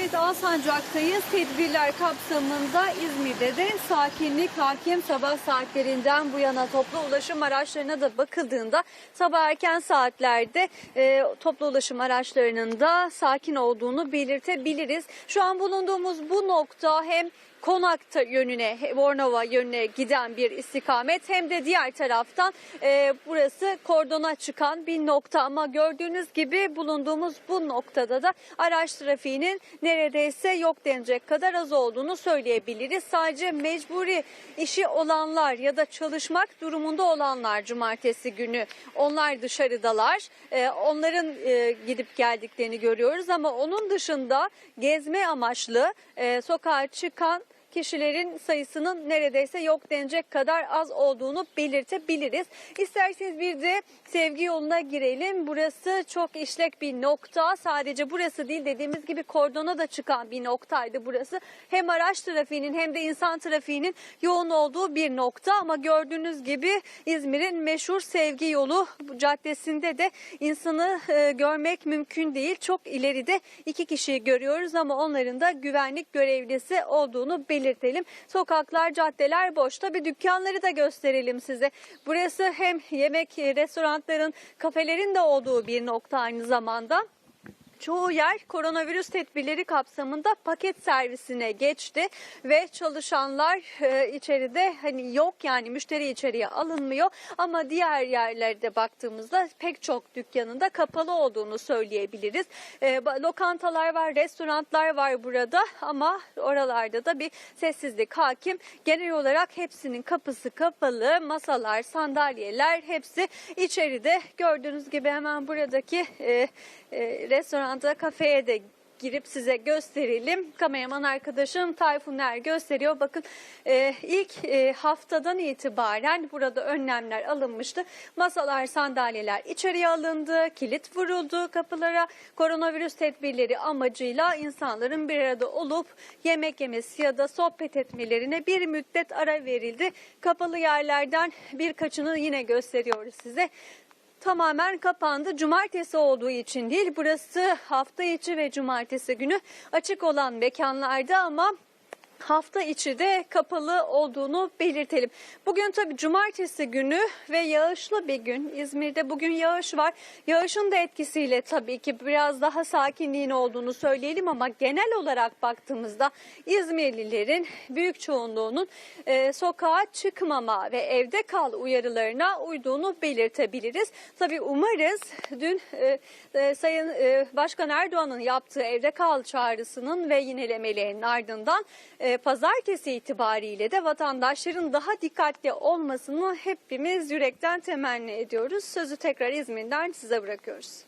Evet Alsancak'tayız. Tedbirler kapsamında İzmir'de de sakinlik hakim sabah saatlerinden bu yana toplu ulaşım araçlarına da bakıldığında sabah erken saatlerde e, toplu ulaşım araçlarının da sakin olduğunu belirtebiliriz. Şu an bulunduğumuz bu nokta hem Konakta yönüne, Bornova yönüne giden bir istikamet hem de diğer taraftan e, burası kordona çıkan bir nokta ama gördüğünüz gibi bulunduğumuz bu noktada da araç trafiğinin neredeyse yok denecek kadar az olduğunu söyleyebiliriz. Sadece mecburi işi olanlar ya da çalışmak durumunda olanlar cumartesi günü onlar dışarıdalar. E, onların e, gidip geldiklerini görüyoruz ama onun dışında gezme amaçlı e, sokağa çıkan kişilerin sayısının neredeyse yok denecek kadar az olduğunu belirtebiliriz. İsterseniz bir de sevgi yoluna girelim. Burası çok işlek bir nokta. Sadece burası değil dediğimiz gibi kordona da çıkan bir noktaydı burası. Hem araç trafiğinin hem de insan trafiğinin yoğun olduğu bir nokta ama gördüğünüz gibi İzmir'in meşhur sevgi yolu caddesinde de insanı e, görmek mümkün değil. Çok ileride iki kişiyi görüyoruz ama onların da güvenlik görevlisi olduğunu belirtelim. Sokaklar, caddeler boş. Tabii dükkanları da gösterelim size. Burası hem yemek, e, restoranların, kafelerin de olduğu bir nokta aynı zamanda. Çoğu yer koronavirüs tedbirleri kapsamında paket servisine geçti ve çalışanlar e, içeride hani yok yani müşteri içeriye alınmıyor ama diğer yerlerde baktığımızda pek çok dükkanın da kapalı olduğunu söyleyebiliriz. E, lokantalar var, restoranlar var burada ama oralarda da bir sessizlik hakim. Genel olarak hepsinin kapısı kapalı, masalar, sandalyeler hepsi içeride. Gördüğünüz gibi hemen buradaki e, e, restoranda, kafeye de girip size gösterelim. Kameraman arkadaşım Tayfun Er gösteriyor. Bakın e, ilk e, haftadan itibaren burada önlemler alınmıştı. Masalar, sandalyeler içeriye alındı, kilit vuruldu kapılara. Koronavirüs tedbirleri amacıyla insanların bir arada olup yemek yemesi ya da sohbet etmelerine bir müddet ara verildi. Kapalı yerlerden birkaçını yine gösteriyoruz size tamamen kapandı. Cumartesi olduğu için değil. Burası hafta içi ve cumartesi günü açık olan mekanlarda ama hafta içi de kapalı olduğunu belirtelim. Bugün tabii cumartesi günü ve yağışlı bir gün. İzmir'de bugün yağış var. Yağışın da etkisiyle tabii ki biraz daha sakinliğin olduğunu söyleyelim ama genel olarak baktığımızda İzmirlilerin büyük çoğunluğunun e, sokağa çıkmama ve evde kal uyarılarına uyduğunu belirtebiliriz. Tabii umarız dün e, e, Sayın e, Başkan Erdoğan'ın yaptığı evde kal çağrısının ve yinelemelerinin ardından e, pazartesi itibariyle de vatandaşların daha dikkatli olmasını hepimiz yürekten temenni ediyoruz. Sözü tekrar İzmir'den size bırakıyoruz.